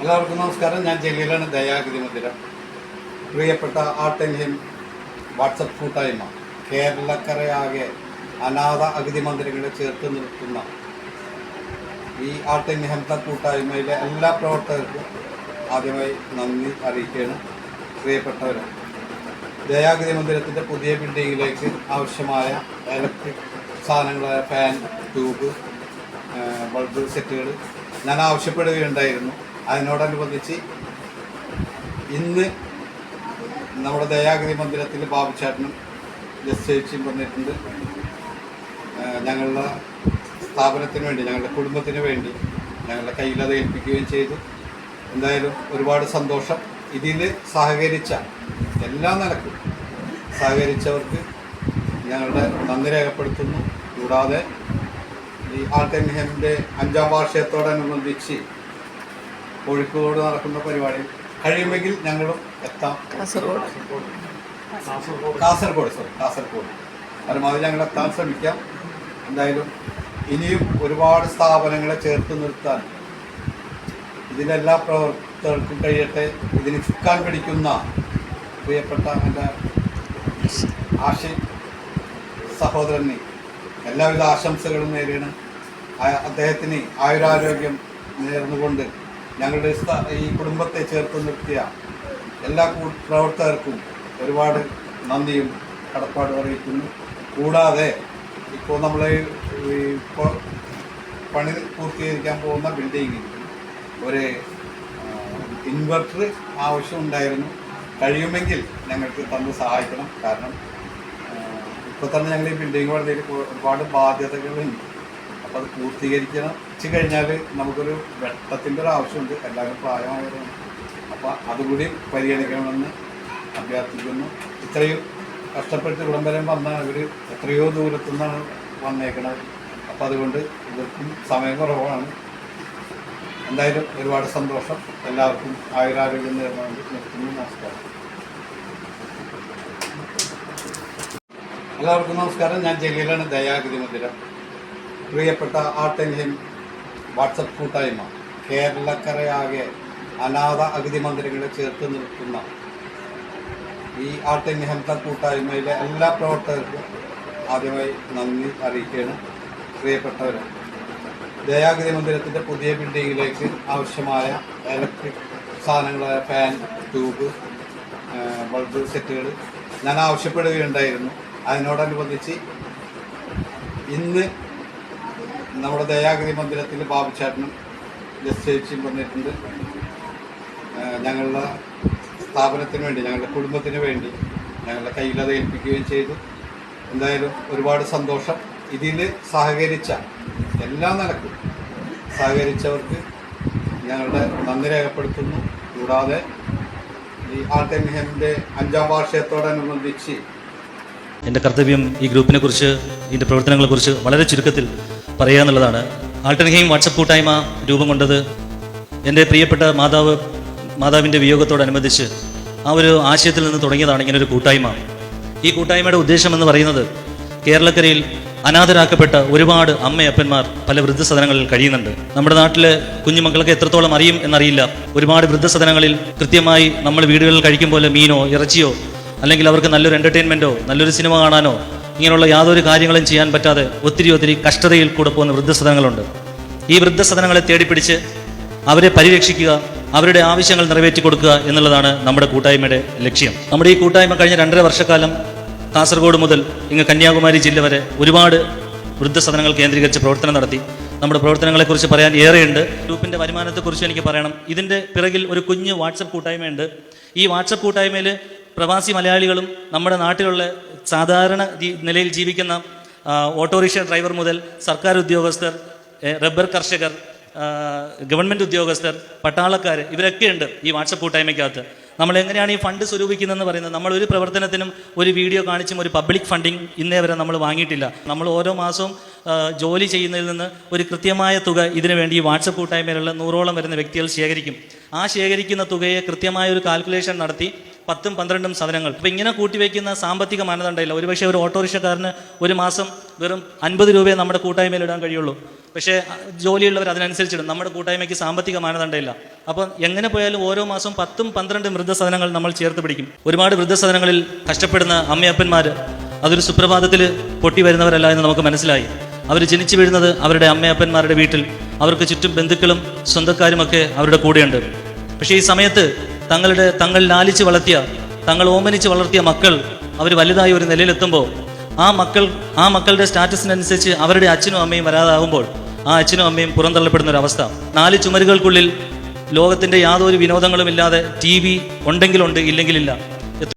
എല്ലാവർക്കും നമസ്കാരം. ഞാൻ ജലീലാണ്. ദയാഗതി മന്ദിരം പ്രിയപ്പെട്ട ആർട്ട് ആൻഡ് ഹിം വാട്സപ്പ് കൂട്ടായ്മ കേരളക്കരയാകെ അനാഥ അഗതി മന്ദിരങ്ങളെ ചേർത്ത് നിർത്തുന്ന ഈ ആർട്ട് ആൻഡ് കൂട്ടായ്മയിലെ എല്ലാ പ്രവർത്തകർക്കും ആദ്യമായി നന്ദി അറിയിക്കുകയാണ്. പ്രിയപ്പെട്ടവർ ദയാഗതി മന്ദിരത്തിന്റെ പുതിയ ബിൽഡിങ്ങിലേക്ക് ആവശ്യമായ ഇലക്ട്രിക് സാധനങ്ങളായ ഫാൻ ട്യൂബ് ബൾബ് സെറ്റുകൾ ഞാൻ ആവശ്യപ്പെടുകയുണ്ടായിരുന്നു. അതിനോടനുബന്ധിച്ച് ഇന്ന് നമ്മുടെ ദയാഗതി മന്ദിരത്തിൽ ബാബുചാട്ടനും ജസ്റ്റേച്ചിയും വന്നിട്ടുണ്ട്. ഞങ്ങളുടെ സ്ഥാപനത്തിന് വേണ്ടി ഞങ്ങളുടെ കുടുംബത്തിന് വേണ്ടി ഞങ്ങളുടെ കയ്യിൽ അത് ഏൽപ്പിക്കുകയും ചെയ്തു. എന്തായാലും ഒരുപാട് സന്തോഷം. ഇതിൽ സഹകരിച്ച എല്ലാ നിലക്കും സഹകരിച്ചവർക്ക് ഞങ്ങളുടെ നന്ദി രേഖപ്പെടുത്തുന്നു. കൂടാതെ ഈ ആർട്ട് ആൻഡ് അഞ്ചാം വാർഷികത്തോടനുബന്ധിച്ച് കോഴിക്കോട് നടക്കുന്ന പരിപാടി കഴിയുമെങ്കിൽ ഞങ്ങളും എത്താം. കാസർഗോഡ്. കാസർഗോഡ്. സോറി കാസർഗോഡ്. പരമാവധി ഞങ്ങൾ എത്താൻ ശ്രമിക്കാം. എന്തായാലും ഇനിയും ഒരുപാട് സ്ഥാപനങ്ങളെ ചേർത്ത് നിർത്താൻ ഇതിലെല്ലാ പ്രവർത്തകർക്കും കഴിയട്ടെ. ഇതിന് ചുക്കാൻ പിടിക്കുന്ന പ്രിയപ്പെട്ട എന്റെ ആഷി സഹോദരന് എല്ലാവിധ ആശംസകളും നേരിടണം. അദ്ദേഹത്തിന് ആയുരാരോഗ്യം നേർന്നുകൊണ്ട് ഞങ്ങളുടെ ഈ കുടുംബത്തെ ചേർത്ത് നിർത്തിയ എല്ലാ പ്രവർത്തകർക്കും ഒരുപാട് നന്ദിയും കടപ്പാടും അറിയിക്കുന്നു. കൂടാതെ ഇപ്പോൾ നമ്മൾ ഇപ്പോൾ പണി പൂർത്തീകരിക്കാൻ പോകുന്ന ബിൽഡിങ്ങിൽ ഒരു ഇൻവെർട്ടർ ആവശ്യമുണ്ടായിരുന്നു. കഴിയുമെങ്കിൽ ഞങ്ങൾക്ക് തന്ന് സഹായിക്കണം. കാരണം ഇപ്പോൾ തന്നെ ഞങ്ങൾ ഈ ബിൽഡിംഗ് വളരെ ഒരുപാട് ബാധ്യതകളുണ്ട്. അപ്പോൾ അത് പൂർത്തീകരിക്കണം. വെച്ച് കഴിഞ്ഞാൽ നമുക്കൊരു വെട്ടത്തിന്റെ ഒരു ആവശ്യമുണ്ട്. എല്ലാവരും പ്രായമായവരാണ്. അപ്പോൾ അതുകൂടി പരിഗണിക്കണമെന്ന് അഭ്യർത്ഥിക്കുന്നു. ഇത്രയും കഷ്ടപ്പെട്ട് ഇവിടം വരെ വന്ന അവർ എത്രയോ ദൂരത്തു നിന്നാണ് വന്നേക്കണത്. അപ്പോൾ അതുകൊണ്ട് ഇവർക്കും സമയം കുറവാണ്. എന്തായാലും ഒരുപാട് സന്തോഷം. എല്ലാവർക്കും ആയുരാരോഗ്യം നേർന്നുകൊണ്ട് നിർത്തുന്നു. നമസ്കാരം. എല്ലാവർക്കും നമസ്കാരം. ഞാൻ ജലീലാണ്. ദയാഗതി മന്ദിരം. പ്രിയപ്പെട്ട ആർട്ട് വാട്സപ്പ് കൂട്ടായ്മ കേരളക്കരയാകെ അനാഥ അഗതി മന്ദിരങ്ങളെ ചേർത്ത് നിർത്തുന്ന ഈ ആർട്ട് ആൻഡ് ഹെംത കൂട്ടായ്മയിലെ എല്ലാ പ്രവർത്തകർക്കും ആദ്യമായി നന്ദി അറിയിക്കുകയാണ്. പ്രിയപ്പെട്ടവർ ദയാഗതി മന്ദിരത്തിന്റെ പുതിയ ബിൽഡിങ്ങിലേക്ക് ആവശ്യമായ ഇലക്ട്രിക് സാധനങ്ങളായ ഫാൻ ട്യൂബ് ബൾബ് സെറ്റുകൾ ഞാൻ ആവശ്യപ്പെടുകയുണ്ടായിരുന്നു. അതിനോടനുബന്ധിച്ച് ഇന്ന് നമ്മുടെ ദയാഗതി മന്ദിരത്തിൽ ബാബുചാട്ടനും ജസ്റ്റേച്ചിയും വന്നിട്ടുണ്ട്. ഞങ്ങളുടെ സ്ഥാപനത്തിന് വേണ്ടി ഞങ്ങളുടെ കുടുംബത്തിന് വേണ്ടി ഞങ്ങളുടെ കയ്യിലത് ഏൽപ്പിക്കുകയും ചെയ്തു. എന്തായാലും ഒരുപാട് സന്തോഷം. ഇതിൽ സഹകരിച്ച എല്ലാ നിലക്കും സഹകരിച്ചവർക്ക് ഞങ്ങളുടെ നന്ദി രേഖപ്പെടുത്തുന്നു. കൂടാതെ ഈ ആർട്ട് അഞ്ചാം വാർഷികത്തോടനുബന്ധിച്ച് എന്റെ കർത്തവ്യം ഈ ഗ്രൂപ്പിനെ കുറിച്ച് ഇതിന്റെ പ്രവർത്തനങ്ങളെക്കുറിച്ച് വളരെ ചുരുക്കത്തിൽ പറയുക എന്നുള്ളതാണ്. ആൾട്ടൻഹെയിം വാട്സപ്പ് കൂട്ടായ്മ രൂപം കൊണ്ടത് എന്റെ പ്രിയപ്പെട്ട മാതാവ് മാതാവിന്റെ വിയോഗത്തോടനുബന്ധിച്ച് ആ ഒരു ആശയത്തിൽ നിന്ന് തുടങ്ങിയതാണ് ഇങ്ങനെ ഒരു കൂട്ടായ്മ. ഈ കൂട്ടായ്മയുടെ ഉദ്ദേശം എന്ന് പറയുന്നത് കേരളക്കരയിൽ അനാഥരാക്കപ്പെട്ട ഒരുപാട് അമ്മയപ്പന്മാർ പല വൃദ്ധസദനങ്ങളിൽ കഴിയുന്നുണ്ട്. നമ്മുടെ നാട്ടിലെ കുഞ്ഞുമക്കൾക്ക് എത്രത്തോളം അറിയും എന്നറിയില്ല. ഒരുപാട് വൃദ്ധസദനങ്ങളിൽ കൃത്യമായി നമ്മൾ വീടുകളിൽ കഴിക്കും പോലെ മീനോ ഇറച്ചിയോ അല്ലെങ്കിൽ അവർക്ക് നല്ലൊരു എന്റർടൈൻമെന്റോ നല്ലൊരു സിനിമ കാണാനോ ഇങ്ങനെയുള്ള യാതൊരു കാര്യങ്ങളും ചെയ്യാൻ പറ്റാതെ ഒത്തിരി ഒത്തിരി കഷ്ടതയിൽ കൂടെ പോകുന്ന വൃദ്ധസദനങ്ങളുണ്ട്. ഈ വൃദ്ധസദനങ്ങളെ തേടിപ്പിടിച്ച് അവരെ പരിരക്ഷിക്കുക അവരുടെ ആവശ്യങ്ങൾ നിറവേറ്റി കൊടുക്കുക എന്നുള്ളതാണ് നമ്മുടെ കൂട്ടായ്മയുടെ ലക്ഷ്യം. നമ്മുടെ ഈ കൂട്ടായ്മ കഴിഞ്ഞ രണ്ടര വർഷക്കാലം കാസർഗോഡ് മുതൽ ഇങ്ങ് കന്യാകുമാരി ജില്ല വരെ ഒരുപാട് വൃദ്ധസദനങ്ങൾ കേന്ദ്രീകരിച്ച് പ്രവർത്തനം നടത്തി. നമ്മുടെ പ്രവർത്തനങ്ങളെക്കുറിച്ച് പറയാൻ ഏറെയുണ്ട്. ഗ്രൂപ്പിന്റെ വരുമാനത്തെക്കുറിച്ച് എനിക്ക് പറയണം. ഇതിന്റെ പിറകിൽ ഒരു കുഞ്ഞ് വാട്സപ്പ് കൂട്ടായ്മയുണ്ട്. ഈ വാട്സപ്പ് കൂട്ടായ്മയിൽ പ്രവാസി മലയാളികളും നമ്മുടെ നാട്ടിലുള്ള സാധാരണ നിലയിൽ ജീവിക്കുന്ന ഓട്ടോറിക്ഷ ഡ്രൈവർ മുതൽ സർക്കാർ ഉദ്യോഗസ്ഥർ റബ്ബർ കർഷകർ ഗവൺമെന്റ് ഉദ്യോഗസ്ഥർ പട്ടാളക്കാർ ഇവരൊക്കെ ഉണ്ട് ഈ വാട്സപ്പ് കൂട്ടായ്മയ്ക്കകത്ത്. നമ്മൾ എങ്ങനെയാണ് ഈ ഫണ്ട് സ്വരൂപിക്കുന്നതെന്ന് പറയുന്നത്? നമ്മൾ ഒരു പ്രവർത്തനത്തിനും ഒരു വീഡിയോ കാണിച്ചും ഒരു പബ്ലിക് ഫണ്ടിങ് ഇന്നേ വരെ നമ്മൾ വാങ്ങിയിട്ടില്ല. നമ്മൾ ഓരോ മാസവും ജോലി ചെയ്യുന്നതിൽ നിന്ന് ഒരു കൃത്യമായ തുക ഇതിനു വേണ്ടി ഈ വാട്സപ്പ് കൂട്ടായ്മയിലുള്ള നൂറോളം വരുന്ന വ്യക്തികൾ ശേഖരിക്കും. ആ ശേഖരിക്കുന്ന തുകയെ കൃത്യമായ ഒരു കാൽക്കുലേഷൻ നടത്തി പത്തും പന്ത്രണ്ടും സാധനങ്ങൾ. അപ്പോൾ ഇങ്ങനെ കൂട്ടിവെക്കുന്ന സാമ്പത്തിക മാനദണ്ഡമില്ല. ഒരുപക്ഷെ ഒരു ഓട്ടോറിക്ഷക്കാരന് ഒരു മാസം വെറും അൻപത് രൂപയെ നമ്മുടെ കൂട്ടായ്മയിൽ ഇടാൻ കഴിയുള്ളൂ. പക്ഷേ ജോലിയുള്ളവർ അതിനനുസരിച്ചിടും. നമ്മുടെ കൂട്ടായ്മയ്ക്ക് സാമ്പത്തിക മാനദണ്ഡമില്ല. അപ്പോൾ എങ്ങനെ പോയാലും ഓരോ മാസവും പത്തും പന്ത്രണ്ടും വൃദ്ധസദനങ്ങൾ നമ്മൾ ചേർത്ത് പിടിക്കും. ഒരുപാട് വൃദ്ധസദനങ്ങളിൽ കഷ്ടപ്പെടുന്ന അമ്മയപ്പന്മാർ അതൊരു സുപ്രഭാതത്തിൽ പൊട്ടി വരുന്നവരല്ല എന്ന് നമുക്ക് മനസ്സിലായി. അവർ ജനിച്ചു വീഴുന്നത് അവരുടെ അമ്മയപ്പന്മാരുടെ വീട്ടിൽ. അവർക്ക് ചുറ്റും ബന്ധുക്കളും സ്വന്തക്കാരുമൊക്കെ അവരുടെ കൂടെയുണ്ട്. പക്ഷേ ഈ സമയത്ത് തങ്ങളുടെ തങ്ങൾ ലാലിച്ച് വളർത്തിയ തങ്ങൾ ഓമനിച്ച് വളർത്തിയ മക്കൾ അവർ വലുതായി ഒരു നിലയിലെത്തുമ്പോൾ ആ മക്കൾ ആ മക്കളുടെ സ്റ്റാറ്റസിനനുസരിച്ച് അവരുടെ അച്ഛനും അമ്മയും വരാതാകുമ്പോൾ ആ അച്ഛനും അമ്മയും പുറന്തള്ളപ്പെടുന്ന ഒരു അവസ്ഥ. നാല് ചുമരുകൾക്കുള്ളിൽ ലോകത്തിന്റെ യാതൊരു വിനോദങ്ങളും ഇല്ലാതെ ടി വി ഉണ്ടെങ്കിലുണ്ട് ഇല്ലെങ്കിലില്ല.